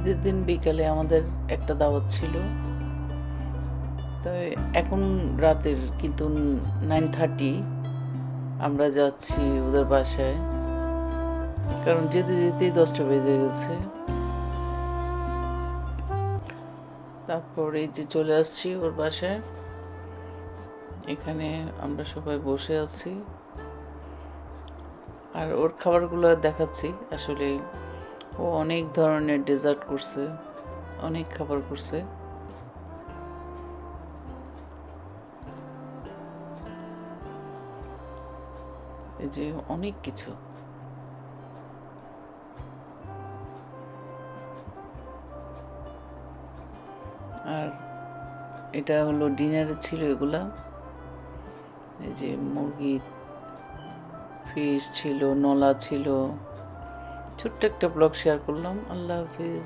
ঈদের দিন বিকালে আমাদের একটা দাওয়াত ছিল। তো এখন রাতের কিন্তু নাইন থার্টি আমরা যাচ্ছি ওদের বাসায়। কারণ যেতে যেতেই দশটা বেজে গেছে। তারপর এই যে চলে আসছি ওর বাসায়। এখানে আমরা সবাই বসে আছি। আর ওর খাবারগুলো দেখাচ্ছি, আসলে ও অনেক ধরনের ডেজার্ট করছে, অনেক খাবার করছে। এই যে অনেক কিছু। আর এটা হলো ডিনারে ছিল এগুলা। এই যে মুরগি ফিশ ছিল, নলা ছিল। ছোট্ট একটা ব্লগ শেয়ার করলাম। আল্লাহ হাফিজ।